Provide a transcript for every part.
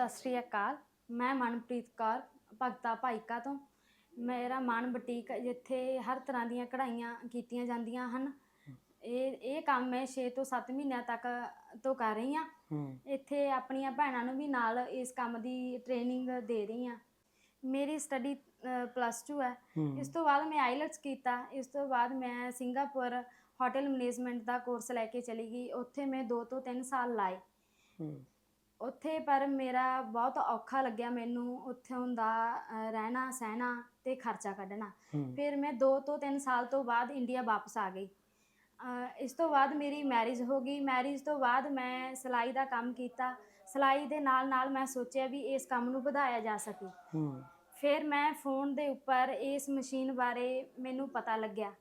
ਸਤਿ ਸ਼੍ਰੀ ਅਕਾਲ। ਮੈਂ ਮਨਪ੍ਰੀਤ ਕੌਰ ਭਗਤਾ ਭਾਈਕਾ ਤੋਂ। ਮੇਰਾ ਮਨ ਬੁਟੀਕ ਜਿੱਥੇ ਹਰ ਤਰ੍ਹਾਂ ਦੀਆਂ ਕਢਾਈਆਂ ਕੀਤੀਆਂ ਜਾਂਦੀਆਂ ਹਨ। ਇਹ ਇਹ ਕੰਮ ਮੈਂ 6 ਤੋਂ 7 ਮਹੀਨਿਆਂ ਤੱਕ ਤੋਂ ਕਰ ਰਹੀ ਹਾਂ। ਹੂੰ। ਇੱਥੇ ਆਪਣੀਆਂ ਭੈਣਾਂ ਨੂੰ ਵੀ ਨਾਲ ਇਸ ਕੰਮ ਦੀ ਟ੍ਰੇਨਿੰਗ ਦੇ ਰਹੀ ਹਾਂ। ਮੇਰੀ ਸਟੱਡੀ ਪਲੱਸ 2 ਹੈ। ਹੂੰ। ਇਸ ਤੋਂ ਬਾਅਦ ਮੈਂ ਆਈਲਟਸ ਕੀਤਾ। ਇਸ ਤੋਂ ਬਾਅਦ ਮੈਂ ਸਿੰਗਾਪੁਰ ਹੋਟਲ ਮੈਨੇਜਮੈਂਟ ਦਾ ਕੋਰਸ ਲੈ ਕੇ ਚਲੀ ਗਈ। ਉੱਥੇ ਮੈਂ 2 ਤੋਂ 3 ਸਾਲ ਲਾਏ। ਹੂੰ। ਉੱਥੇ ਪਰ ਮੇਰਾ ਬਹੁਤ ਔਖਾ ਲੱਗਿਆ ਮੈਨੂੰ ਉੱਥੋਂ ਦਾ ਅਹ, ਰਹਿਣਾ ਸਹਿਣਾ ਤੇ ਖਰਚਾ ਕੱਢਣਾ। ਹੂੰ। ਫਿਰ ਮੈਂ 2 ਤੋਂ 3 ਸਾਲ ਤੋਂ ਬਾਅਦ ਇੰਡੀਆ ਵਾਪਸ ਆ ਗਈ। ਅਹ, ਇਸ ਤੋਂ ਬਾਅਦ ਮੇਰੀ ਮੈਰਿਜ ਹੋ ਗਈ। ਮੈਰਿਜ ਤੋਂ ਬਾਅਦ ਮੈਂ ਸਿਲਾਈ ਦਾ ਕੰਮ ਕੀਤਾ। ਸਿਲਾਈ ਦੇ ਨਾਲ ਨਾਲ ਮੈਂ ਸੋਚਿਆ ਵੀ ਇਸ ਕੰਮ ਨੂੰ ਵਧਾਇਆ ਜਾ ਸਕੇ। ਹੂੰ। ਫਿਰ ਮੈਂ ਫੋਨ ਦੇ ਉੱਪਰ ਇਸ ਮਸ਼ੀਨ ਬਾਰੇ ਮੈਨੂੰ ਪਤਾ ਲੱਗਿਆ।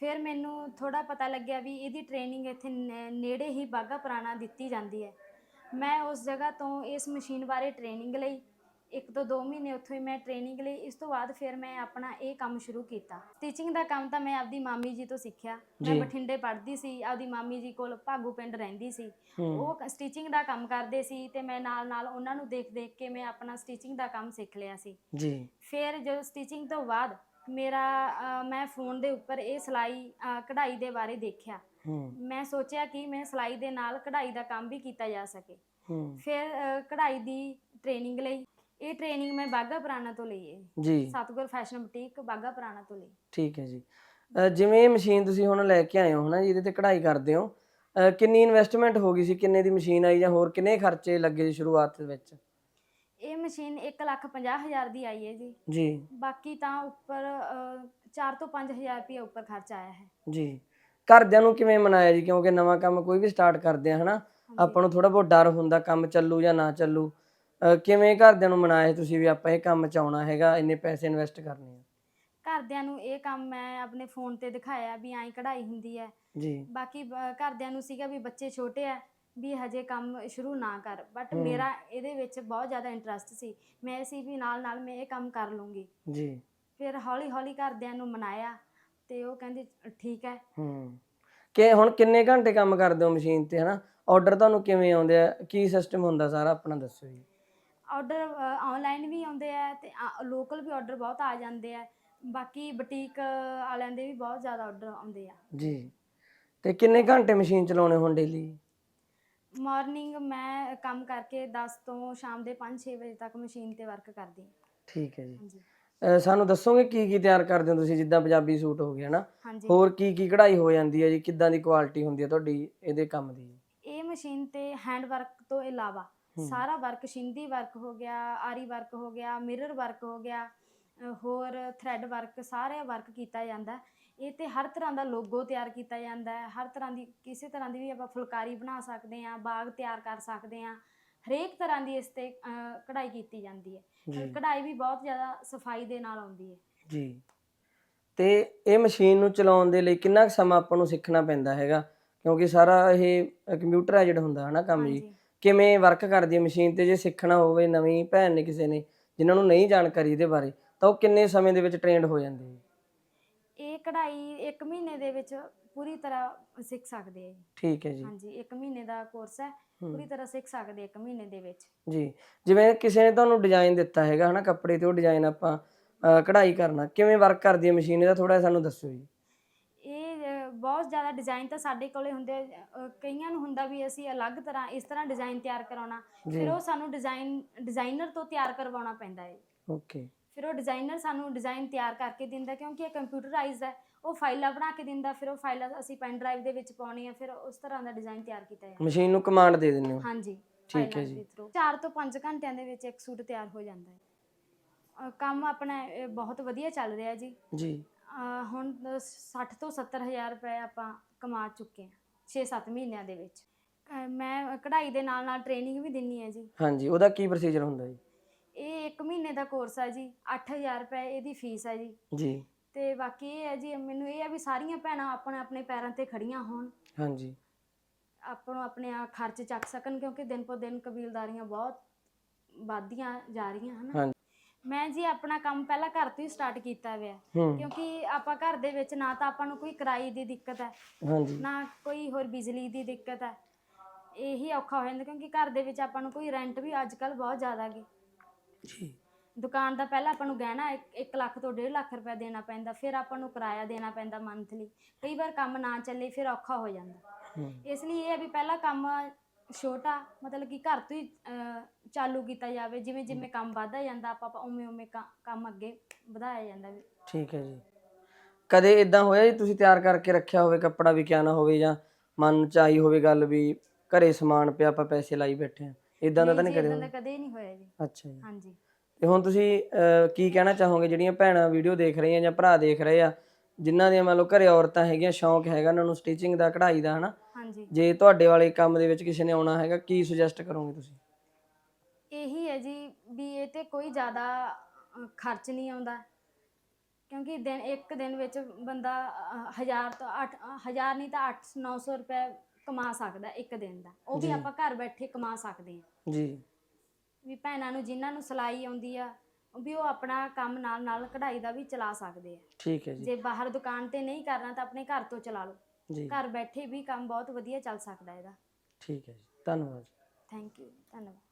ਫਿਰ ਮੈਨੂੰ ਥੋੜਾ ਪਤਾ ਲੱਗਿਆ ਵੀ ਇਹਦੀ ਟ੍ਰੇਨਿੰਗ ਇੱਥੇ ਨੇ- ਨੇੜੇ ਹੀ ਬਾਗਾ ਪੁਰਾਣਾ ਦਿੱਤੀ ਜਾਂਦੀ ਹੈ। ਮੈਂ ਉਸ ਜਗ੍ਹਾ ਤੋਂ ਇਸ ਮਸ਼ੀਨ ਬਾਰੇ ਟ੍ਰੇਨਿੰਗ ਲਈ। ਇੱਕ ਤੋਂ 2 ਮਹੀਨੇ ਉੱਥੋਂ ਮੈਂ ਟ੍ਰੇਨਿੰਗ ਲਈ। ਇਸ ਤੋਂ ਬਾਅਦ ਫਿਰ ਮੈਂ ਆਪਣਾ ਇਹ ਕੰਮ ਸ਼ੁਰੂ ਕੀਤਾ। ਸਟਿਚਿੰਗ ਦਾ ਕੰਮ ਤਾਂ ਮੈਂ ਆਪਦੀ ਮਾਮੀ ਜੀ ਤੋਂ ਸਿੱਖਿਆ। ਮੈਂ। ਬਠਿੰਡੇ ਪੜ੍ਹਦੀ ਸੀ। ਆਪਦੀ ਮਾਮੀ ਜੀ ਕੋਲ ਭਾਗੂ ਪਿੰਡ ਰਹਿੰਦੀ ਸੀ। ਉਹ ਸਟਿਚਿੰਗ ਦਾ ਕੰਮ ਕਰਦੇ ਸੀ ਤੇ ਮੈਂ ਨਾਲ ਨਾਲ ਉਹਨਾਂ ਨੂੰ ਦੇਖ ਦੇਖ ਕੇ ਮੈਂ ਆਪਣਾ ਸਟਿਚਿੰਗ ਦਾ ਕੰਮ ਸਿੱਖ ਲਿਆ ਸੀ। ਜੀ। ਫਿਰ ਜਦੋਂ ਸਟਿਚਿੰਗ ਤੋਂ ਬਾਅਦ ਮੇਰਾ ਅ, ਮੈਂ ਫੋਨ ਦੇ ਉੱਪਰ ਇਹ ਸਿਲਾਈ ਅ, ਕਢਾਈ ਦੇ ਬਾਰੇ ਦੇਖਿਆ। ਹੂੰ। ਮੈਂ ਸੋਚਿਆ ਕਿ ਮੈਂ ਸਿਲਾਈ ਦੇ ਨਾਲ ਕਢਾਈ ਦਾ ਕੰਮ ਵੀ ਕੀਤਾ ਜਾ ਸਕੇ। ਹੂੰ। ਫਿਰ ਅ, ਕਢਾਈ ਦੀ ਟ੍ਰੇਨਿੰਗ ਲਈ। ਇਹ ਟ੍ਰੇਨਿੰਗ ਮੈਂ ਬਾਗਾ ਪੁਰਾਣਾ ਤੋਂ ਲਈ ਹੈ ਜੀ। ਸਤਗੁਰ ਫੈਸ਼ਨ ਬੁਟੀਕ ਬਾਗਾ ਪੁਰਾਣਾ ਤੋਂ ਲਈ। ਠੀਕ ਹੈ ਜੀ। ਅ, ਜਿਵੇਂ ਇਹ ਮਸ਼ੀਨ ਤੁਸੀਂ ਹੁਣ ਲੈ ਕੇ ਆਏ ਹੋ ਹਨਾ ਜਿਹਦੇ ਤੇ ਕਢਾਈ ਕਰਦੇ ਹੋ। ਅ, ਕਿੰਨੀ ਇਨਵੈਸਟਮੈਂਟ ਹੋ ਗਈ ਸੀ? ਕਿੰਨੇ ਦੀ ਮਸ਼ੀਨ ਆਈ ਜਾਂ ਹੋਰ ਕਿੰਨੇ ਖਰਚੇ ਲੱਗੇ ਜੀ ਸ਼ੁਰੂਆਤ ਦੇ ਵਿੱਚ? ਇਹ ਮਸ਼ੀਨ 1,50,000 ਦੀ ਆਈ ਹੈ ਜੀ। ਜੀ। ਬਾਕੀ ਤਾਂ ਉੱਪਰ 4 ਤੋਂ 5000 ਰੁਪਏ ਉੱਪਰ ਖਰਚ ਆਇਆ ਹੈ। ਜੀ। ਘਰਦਿਆਂ ਨੂੰ ਕਿਵੇਂ ਮਨਾਇਆ ਜੀ? ਕਿਉਂਕਿ ਨਵਾਂ ਕੰਮ ਕੋਈ ਵੀ ਸਟਾਰਟ ਕਰਦੇ ਆ ਹਨਾ? ਆਪਾਂ ਨੂੰ ਥੋੜਾ ਬਹੁਤ ਡਰ ਹੁੰਦਾ ਕੰਮ ਚੱਲੂ ਜਾਂ ਨਾ ਚੱਲੂ। ਅ, ਕਿਵੇਂ ਘਰਦਿਆਂ ਨੂੰ ਮਨਾਇਆ ਤੁਸੀਂ ਵੀ ਆਪਾਂ ਇਹ ਕੰਮ ਚ ਆਉਣਾ ਹੈਗਾ ਇੰਨੇ ਪੈਸੇ ਇਨਵੈਸਟ ਕਰਨੇ ਆ? ਘਰਦਿਆਂ ਨੂੰ ਇਹ ਕੰਮ ਮੈਂ ਆਪਣੇ ਫੋਨ ਤੇ ਦਿਖਾਇਆ ਵੀ ਐਂ ਕਢਾਈ ਹੁੰਦੀ ਹੈ। ਜੀ। ਬਾਕੀ ਬ- ਘਰਦਿਆਂ ਨੂੰ ਸੀਗਾ ਵੀ ਬੱਚੇ ਛੋਟੇ ਆ ਵੀ ਹਜੇ ਕੰਮ ਸ਼ੁਰੂ ਨਾ ਕਰ। ਬਟ। ਮੇਰਾ ਇਹਦੇ ਵਿੱਚ ਬਹੁਤ ਜ਼ਿਆਦਾ ਇੰਟਰਸਟ ਸੀ। ਮੈਂ ਸੀ ਵੀ ਨਾਲ ਨਾਲ ਮੈਂ ਇਹ ਕੰਮ ਕਰ ਲੂੰਗੀ। ਜੀ। ਫਿਰ ਹੌਲੀ ਹੌਲੀ ਘਰਦਿਆਂ ਨੂੰ ਮਨਾਇਆ ਤੇ ਉਹ ਕਹਿੰਦੇ ਠੀਕ ਹੈ। ਹੂੰ। ਕਿ ਹੁਣ ਕਿੰਨੇ ਘੰਟੇ ਕੰਮ ਕਰਦੇ ਹੋ ਮਸ਼ੀਨ ਤੇ ਹਨਾ? ਆਰਡਰ ਤੁਹਾਨੂੰ ਕਿਵੇਂ ਆਉਂਦੇ ਆ? ਕੀ ਸਿਸਟਮ ਹੁੰਦਾ ਸਾਰਾ? ਆਪਣਾ ਦੱਸੋ ਜੀ। ਆਰਡਰ ਆਨਲਾਈਨ ਵੀ ਆਉਂਦੇ ਆ ਤੇ ਲੋਕਲ ਵੀ ਆਰਡਰ ਬਹੁਤ ਆ ਜਾਂਦੇ ਆ। ਬਾਕੀ ਬੁਟੀਕ ਵਾਲਿਆਂ ਦੇ ਵੀ ਬਹੁਤ ਜ਼ਿਆਦਾ ਆਰਡਰ ਆਉਂਦੇ ਆ। ਜੀ। ਤੇ ਕਿੰਨੇ ਘੰਟੇ ਮਸ਼ੀਨ ਚਲਾਉਣੇ ਹੁਣ ਡੇਲੀ ਮਾਰਨਿੰਗ ਮੈਂ ਕੰਮ ਕਰਕੇ 10 ਤੋਂ ਸ਼ਾਮ ਦੇ 5-6 ਵਜੇ ਤੱਕ ਮਸ਼ੀਨ ਤੇ ਵਰਕ ਕਰਦੀ ਹਾਂ। ਠੀਕ ਹੈ ਜੀ। ਹਾਂਜੀ। ਅਹ ਸਾਨੂੰ ਦੱਸੋਗੇ ਕੀ ਕੀ ਤਿਆਰ ਕਰਦੇ ਹੋ ਤੁਸੀਂ ਜਿੱਦਾਂ ਪੰਜਾਬੀ ਸੂਟ ਹੋ ਗਿਆ ਨਾ ਹਾਂਜੀ। ਹੋਰ ਕੀ ਕੀ ਕਢਾਈ ਹੋ ਜਾਂਦੀ ਹੈ ਜੀ? ਕਿੱਦਾਂ ਦੀ ਕੁਆਲਿਟੀ ਹੁੰਦੀ ਹੈ ਤੁਹਾਡੀ ਇਹਦੇ ਕੰਮ ਦੀ? ਇਹ ਮਸ਼ੀਨ ਤੇ ਹੈਂਡ ਵਰਕ ਤੋਂ ਇਲਾਵਾ ਹੂੰ। ਸਾਰਾ ਵਰਕ ਸ਼ਿੰਦੀ ਵਰਕ ਹੋ ਗਿਆ ਆਰੀ ਵਰਕ ਹੋ ਗਿਆ ਮਿਰਰ ਵਰਕ ਹੋ ਗਿਆ ਅ, ਹੋਰ ਥ੍ਰੈਡ ਵਰਕ ਸਾਰੇ ਵਰਕ ਕੀਤਾ ਜਾਂਦਾ। ਹੈ। ਇਹ ਤੇ ਹਰ ਤਰ੍ਹਾਂ ਦਾ ਲੋਗੋ ਤਿਆਰ ਕੀਤਾ ਜਾਂਦਾ ਹੈ ਹਰ ਤਰ੍ਹਾਂ ਦੀ ਕਿਸੇ ਤਰ੍ਹਾਂ ਦੀ ਵੀ ਆਪਾਂ ਫੁਲਕਾਰੀ ਬਣਾ ਸਕਦੇ ਹਾਂ ਬਾਗ ਤਿਆਰ ਕਰ ਸਕਦੇ ਹਾਂ ਹਰੇਕ ਤਰ੍ਹਾਂ ਦੀ ਇਸ ਤੇ ਅ, ਕਢਾਈ ਕੀਤੀ ਜਾਂਦੀ ਹੈ। ਜੀ। ਕਢਾਈ ਵੀ ਬਹੁਤ ਜ਼ਿਆਦਾ ਸਫ਼ਾਈ ਦੇ ਨਾਲ ਆਉਂਦੀ ਹੈ। ਜੀ। ਤੇ ਇਹ ਮਸ਼ੀਨ ਨੂੰ ਚਲਾਉਣ ਦੇ ਲਈ ਕਿੰਨਾ ਕੁ ਸਮਾਂ ਆਪਾਂ ਨੂੰ ਸਿੱਖਣਾ ਪੈਂਦਾ ਹੈਗਾ? ਕਿਉਂਕਿ ਸਾਰਾ ਇਹ ਕੰਪਿਊਟਰਾਈਜ਼ਡ ਹੁੰਦਾ ਹਨਾ ਕੰਮ ਜੀ। ਹਾਂਜੀ। ਕਿਵੇਂ ਵਰਕ ਕਰਦੀ ਹੈ ਮਸ਼ੀਨ ਤੇ? ਜੇ ਸਿੱਖਣਾ ਹੋਵੇ ਨਵੀਂ ਭੈਣ ਨੇ ਕਿਸੇ ਨੇ ਜਿਨ੍ਹਾਂ ਨੂੰ ਨਹੀਂ ਜਾਣਕਾਰੀ ਇਹਦੇ ਬਾਰੇ ਤਾਂ ਉਹ ਕਿੰਨੇ ਸਮੇਂ ਦੇ ਵਿੱਚ ਟ੍ਰੇਨਡ ਹੋ ਜਾਂਦੇ ਹੈ ਇਹ ਕਢਾਈ 1 ਮਹੀਨੇ ਦੇ ਵਿੱਚ ਪੂਰੀ ਤਰ੍ਹਾਂ ਸਿੱਖ ਸਕਦੇ ਆ ਜੀ। ਠੀਕ ਹੈ ਜੀ ਹਾਂਜੀ 1 ਮਹੀਨੇ ਦਾ ਕੋਰਸ ਹੈ। ਪੂਰੀ ਤਰ੍ਹਾਂ ਸਿੱਖ ਸਕਦੇ 1 ਮਹੀਨੇ ਦੇ ਵਿੱਚ ਜੀ ਜਿਵੇਂ ਕਿਸੇ ਨੇ ਤੁਹਾਨੂੰ ਡਿਜ਼ਾਈਨ ਦਿੱਤਾ ਹੈਗਾ ਹਨਾ ਕੱਪੜੇ ਤੇ ਉਹ ਡਿਜ਼ਾਈਨ ਆਪਾਂ ਅਹ, ਕਢਾਈ ਕਰਨਾ ਕਿਵੇਂ ਵਰਕ ਕਰਦੀ ਹੈ ਮਸ਼ੀਨ ਇਹਦਾ ਥੋੜਾ ਸਾਨੂੰ ਦੱਸੋ ਜੀ ਇਹ ਅ, ਬਹੁਤ ਜ਼ਿਆਦਾ ਡਿਜ਼ਾਈਨ ਤਾਂ ਸਾਡੇ ਕੋਲੇ ਹੁੰਦੇ। ਅ, ਕਈਆਂ ਨੂੰ ਹੁੰਦਾ ਵੀ ਅਸੀਂ ਅਲੱਗ ਤਰ੍ਹਾਂ ਇਸ ਤਰ੍ਹਾਂ ਡਿਜ਼ਾਈਨ ਤਿਆਰ ਕਰਾਉਣਾ ਜੀ ਫਿਰ ਉਹ ਸਾਨੂੰ ਡਿਜ਼ਾਈਨ ਡਿਜ਼ਾਈਨਰ ਤੋਂ ਤਿਆਰ ਕਰਵਾਉਣਾ ਪੈਂਦਾ ਹੈ ਓਕੇ ਫਿਰ ਉਹ ਡਿਜ਼ਾਈਨਰ ਸਾਨੂੰ ਡਿਜ਼ਾਈਨ ਤਿਆਰ ਕਰਕੇ ਦਿੰਦਾ ਕਿਉਂਕਿ ਇਹ ਕੰਪਿਊਟਰਾਈਜ਼ਡ ਹੈ ਉਹ ਫਾਈਲਾਂ ਬਣਾ ਕੇ ਦਿੰਦਾ ਫਿਰ ਉਹ ਫਾਈਲਾਂ ਅਸੀਂ ਪੈਨ ਡਰਾਈਵ ਦੇ ਵਿੱਚ ਪਾਉਣੀ ਆ ਫਿਰ ਉਸ ਤਰ੍ਹਾਂ ਦਾ ਡਿਜ਼ਾਈਨ ਤਿਆਰ ਕੀਤਾ ਜਾਂਦਾ। ਮਸ਼ੀਨ ਨੂੰ ਕਮਾਂਡ ਦੇ ਦਿੰਦੇ ਹੋ? ਹਾਂਜੀ ਠੀਕ ਹੈ ਜੀ। ਦੇ ਥਰੂ 4 ਤੋਂ 5 ਘੰਟਿਆਂ ਦੇ ਵਿੱਚ ਇੱਕ ਸੂਟ ਤਿਆਰ ਹੋ ਜਾਂਦਾ ਹੈ। ਅ, ਕੰਮ ਆਪਣਾ ਇਹ ਬਹੁਤ ਵਧੀਆ ਚੱਲ ਰਿਹਾ ਜੀ। ਜੀ। ਹੁਣ 60 ਤੋਂ 70 ਹਜ਼ਾਰ ਰੁਪਏ ਆਪਾਂ ਕਮਾ ਚੁੱਕੇ ਹਾਂ 6-7 ਮਹੀਨਿਆਂ ਦੇ ਵਿੱਚ। ਮੈਂ ਕਢਾਈ ਦੇ ਨਾਲ ਨਾਲ ਟ੍ਰੇਨਿੰਗ ਵੀ ਦਿੰਨੀ ਹੈ ਜੀ। ਹਾਂਜੀ ਉਹਦਾ ਕੀ ਪ੍ਰੋਸੀਜਰ ਹੁੰਦਾ ਜੀ? 1 ਮਹੀਨੇ ਦਾ ਕੋਰਸ ਹੈ ਜੀ 8000 ਰੁਪਏ ਇਹਦੀ ਫੀਸ ਹੈ ਜੀ। ਜੀ। ਤੇ ਬਾਕੀ ਇਹ ਹੈ ਜੀ ਮੈਨੂੰ ਇਹ ਹੈ ਵੀ ਸਾਰੀਆਂ ਭੈਣਾਂ ਆਪਣੇ ਆਪਣੇ ਪੈਰਾਂ ਤੇ ਖੜੀਆਂ ਹੋਣ। ਹਾਂਜੀ। ਆਪਾਂ ਨੂੰ ਆਪਣੇ ਆ ਖਰਚ ਚੱਕ ਸਕਣ ਕਿਉਂਕਿ ਦਿਨ ਪਰ ਦਿਨ ਕਬੀਲਦਾਰੀਆਂ ਬਹੁਤ ਵੱਧਦੀਆਂ ਜਾ ਰਹੀਆਂ ਹਨ। ਹਾਂਜੀ। ਮੈਂ ਜੀ ਆਪਣਾ ਕੰਮ ਪਹਿਲਾਂ ਘਰ ਤੋਂ ਹੀ ਸਟਾਰਟ ਕੀਤਾ ਹੋਇਆ। ਹੂੰ। ਕਿਉਂਕਿ ਆਪਾਂ ਘਰ ਦੇ ਵਿੱਚ ਨਾ ਤਾਂ ਆਪਾਂ ਨੂੰ ਕੋਈ ਕਿਰਾਏ ਦੀ ਦਿੱਕਤ ਹੈ ਹਾਂਜੀ। ਨਾ ਕੋਈ ਹੋਰ ਬਿਜਲੀ ਦੀ ਦਿੱਕਤ ਹੈ ਇਹੀ ਔਖਾ ਹੋ ਜਾਂਦਾ ਕਿਉਂਕਿ ਘਰ ਦੇ ਵਿੱਚ ਆਪਾਂ ਨੂੰ ਕੋਈ ਰੈਂਟ ਵੀ ਅੱਜ ਕੱਲ ਬਹੁਤ ਜ਼ਿਆਦਾ ਗੇ। ਜੀ। ਦੁਕਾਨ ਦਾ ਪਹਿਲਾਂ ਆਪਾਂ ਨੂੰ ਗਹਿਣਾ 1 ਲੱਖ ਤੋਂ 1.5 ਲੱਖ ਰੁਪਏ ਦੇਣਾ ਪੈਂਦਾ ਫਿਰ ਆਪਾਂ ਨੂੰ ਕਿਰਾਇਆ ਦੇਣਾ ਪੈਂਦਾ ਮੰਥਲੀ ਕਈ ਵਾਰ ਕੰਮ ਨਾ ਚੱਲੇ ਫਿਰ ਔਖਾ ਹੋ ਜਾਂਦਾ। ਇਸ ਲਈ ਇਹ ਹੈ ਵੀ ਪਹਿਲਾਂ ਕੰਮ ਛੋਟਾ ਮਤਲਬ ਕਿ ਘਰ ਤੋਂ ਹੀ ਅਹ, ਚਾਲੂ ਕੀਤਾ ਜਾਵੇ। ਜਿਵੇਂ ਜਿਵੇਂ ਕੰਮ ਵਧਦਾ ਜਾਂਦਾ ਆਪਾਂ ਆਪਾਂ ਉਵੇਂ ਉਵੇਂ ਕ- ਕੰਮ ਅੱਗੇ ਵਧਾਇਆ ਜਾਂਦਾ ਵੀ। ਠੀਕ ਹੈ ਜੀ। ਕਦੇ ਇਦਾਂ ਹੋਇਆ ਜੀ ਤੁਸੀਂ ਤਿਆਰ ਕਰਕੇ ਰੱਖਿਆ ਹੋਵੇ ਕੱਪੜਾ ਵੀ ਕਿਆ ਨਾ ਹੋਵੇ ਜਾਂ ਮਨ ਚ ਆਈ ਹੋਵੇ ਗੱਲ ਵੀ ਘਰੇ ਸਮਾਨ ਪਿਆ ਆਪਾਂ ਪੈਸੇ ਲਾਈ ਬੈਠੇ ਆ ਇਦਾਂ ਦਾ ਤਾਂ ਨਹੀਂ ਜੀ, ਕਦੇ ਦਾ ਨਹੀਂ ਹੋਇਆ ਜੀ। ਅੱਛਾ ਜੀ। ਹਾਂਜੀ। ਤੇ ਹੁਣ ਤੁਸੀਂ ਅਹ, ਕੀ ਕਹਿਣਾ ਚਾਹੋਗੇ? ਜਿਹੜੀਆਂ ਭੈਣਾਂ ਵੀਡੀਓ ਦੇਖ ਰਹੀਆਂ ਜਾਂ ਭਰਾ ਦੇਖ ਰਹੇ ਆ ਜਿਨ੍ਹਾਂ ਦੀਆਂ ਮੰਨ ਲਓ ਘਰੇ ਔਰਤਾਂ ਹੈਗੀਆਂ ਸ਼ੌਂਕ ਹੈਗਾ ਉਹਨਾਂ ਨੂੰ ਸਟਿਚਿੰਗ ਦਾ ਕਢਾਈ ਦਾ ਹਨਾ? ਹਾਂਜੀ। ਜੇ ਤੁਹਾਡੇ ਵਾਲੇ ਕੰਮ ਦੇ ਵਿੱਚ ਕਿਸੇ ਨੇ ਆਉਣਾ ਹੈਗਾ ਕੀ ਸੁਜੈਸਟ ਕਰੋਗੇ ਤੁਸੀਂ? ਇਹੀ ਹੈ ਜੀ ਵੀ ਇਹ ਤੇ ਕੋਈ ਜ਼ਿਆਦਾ ਖਰਚ ਨਹੀਂ ਆਉਂਦਾ। ਕਿਉਂਕਿ ਦਿਨ ਇੱਕ ਦਿਨ ਵਿੱਚ ਬੰਦਾ ਅਹ, ਹਜ਼ਾਰ ਤੋਂ 8 ਹਜ਼ਾਰ ਨਹੀਂ ਤਾਂ 8 900 ਰੁਪਏ ਕਮਾ ਸਕਦਾ ਇੱਕ ਦਿਨ ਦਾ। ਉਹ ਵੀ। ਆਪਾਂ ਘਰ ਬੈਠੇ ਕਮਾ ਸਕਦੇ ਹਾਂ। ਜੀ। ਵੀ ਭੈਣਾਂ ਨੂੰ ਜਿਨ੍ਹਾਂ ਨੂੰ ਸਿਲਾਈ ਆਉਂਦੀ ਆ ਵੀ ਉਹ ਆਪਣਾ ਕੰਮ ਨਾਲ ਨਾਲ ਕਢਾਈ ਦਾ ਵੀ ਚਲਾ ਸਕਦੇ ਆ। ਠੀਕ ਹੈ ਜੀ। ਜੇ ਬਾਹਰ ਦੁਕਾਨ ਤੇ ਨਹੀਂ ਕਰਨਾ ਤਾਂ ਆਪਣੇ ਘਰ ਤੋਂ ਚਲਾ ਲਓ। ਜੀ। ਘਰ ਬੈਠੇ ਵੀ ਕੰਮ ਬਹੁਤ ਵਧੀਆ ਚੱਲ ਸਕਦਾ ਇਹਦਾ ਠੀਕ ਹੈ ਜੀ। ਧੰਨਵਾਦ ਥੈਂਕ ਯੂ ਧੰਨਵਾਦ।